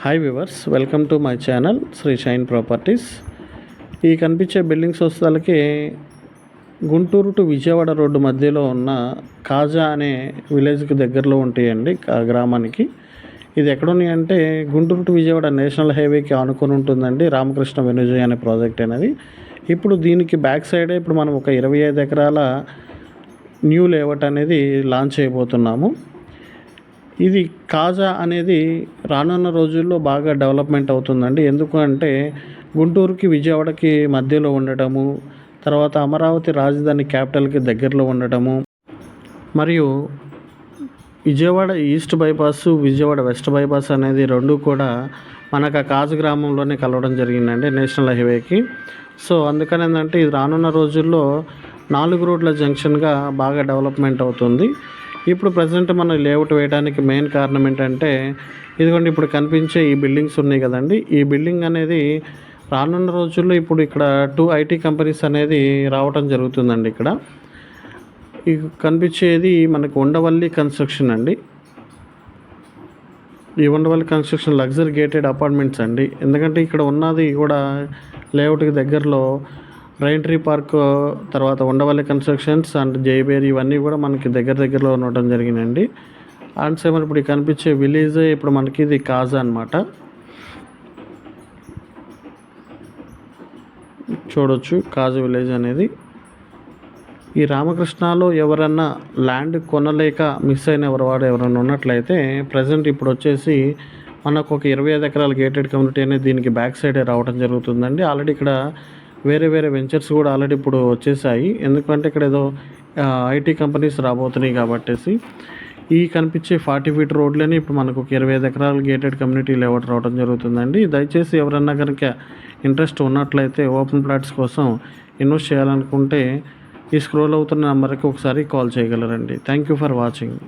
Hi viewers welcome to my channel Sri shine properties ఈ కనిపించే buildings వస్తాలకి Guntur to Vijayawada road మధ్యలో ఉన్న కాజా అనే విలేజ్కి దగ్గరలో ఉంటాయండి ఆ గ్రామానికి. ఇది ఎక్కడున్నాయి అంటే గుంటూరు టు విజయవాడ నేషనల్ హైవేకి ఆనుకొని ఉంటుందండి రామకృష్ణ వెనుజయ్ అనే ప్రాజెక్ట్ అనేది. ఇప్పుడు దీనికి బ్యాక్ సైడే ఇప్పుడు మనం ఒక ఇరవై ఐదు ఎకరాల న్యూ లేఅవుట్ అనేది లాంచ్ చేయబోతున్నాము. ఇది కాజా అనేది రానున్న రోజుల్లో బాగా డెవలప్మెంట్ అవుతుందండి. ఎందుకంటే గుంటూరుకి విజయవాడకి మధ్యలో ఉండటము తర్వాత అమరావతి రాజధాని క్యాపిటల్కి దగ్గరలో ఉండటము మరియు Vijayawada east bypass Vijayawada west bypass అనేది రెండు కూడా మనకు ఆ కాజు గ్రామంలోనే కలవడం జరిగిందండి నేషనల్ హైవేకి. సో అందుకని ఏంటంటే ఇది రానున్న రోజుల్లో నాలుగు రోడ్ల జంక్షన్గా బాగా డెవలప్మెంట్ అవుతుంది. ఇప్పుడు ప్రజెంట్ మనం లేఅవుట్ వేయడానికి మెయిన్ కారణం ఏంటంటే ఇదిగోండి ఇప్పుడు కనిపించే ఈ బిల్డింగ్స్ ఉన్నాయి కదండి. ఈ బిల్డింగ్ అనేది రానున్న రోజుల్లో ఇప్పుడు ఇక్కడ టూ ఐటీ కంపెనీస్ అనేది రావటం జరుగుతుందండి ఇక్కడ. కనిపించేది మనకు ఉండవల్లి కన్స్ట్రక్షన్ అండి. ఈ Undavalli construction luxury gated apartments అండి. ఎందుకంటే ఇక్కడ ఉన్నది కూడా లేఅవుట్కి దగ్గరలో రైన్ ట్రీ పార్క్ తర్వాత ఉండవల్లి కన్స్ట్రక్షన్స్ అండ్ జైబేరి ఇవన్నీ కూడా మనకి దగ్గర దగ్గరలో ఉండటం జరిగిందండి. అండ్ సేమ్ ఇప్పుడు కనిపించే విలేజ్ ఇప్పుడు మనకి ఇది కాజా అనమాట చూడొచ్చు కాజు విలేజ్ అనేది. ఈ రామకృష్ణలో ఎవరన్నా ల్యాండ్ కొనలేక మిస్ అయిన ఎవరివాడు ఎవరైనా ఉన్నట్లయితే ప్రజెంట్ ఇప్పుడు వచ్చేసి మనకు ఒక ఇరవై ఐదు ఎకరాల గేటెడ్ కమ్యూనిటీ అనేది దీనికి బ్యాక్ సైడే రావడం జరుగుతుందండి. ఆల్రెడీ ఇక్కడ వేరే వేరే వెంచర్స్ కూడా ఆల్రెడీ ఇప్పుడు వచ్చేసాయి. ఎందుకంటే ఇక్కడ ఏదో ఐటీ కంపెనీస్ రాబోతున్నాయి కాబట్టేసి ఈ కనిపించే ఫార్టీ ఫీట్ రోడ్లని ఇప్పుడు మనకు ఒక ఇరవై ఐదు ఎకరాల గేటెడ్ కమ్యూనిటీ లేఅవుట్ రావడం జరుగుతుందండి. దయచేసి ఎవరన్నా కనుక ఇంట్రెస్ట్ ఉన్నట్లయితే ఓపెన్ ప్లాట్స్ కోసం ఇన్వెస్ట్ చేయాలనుకుంటే ఈ స్క్రోల్ అవుతున్న నెంబర్కి ఒకసారి call చేయగలరండి. Thank you for watching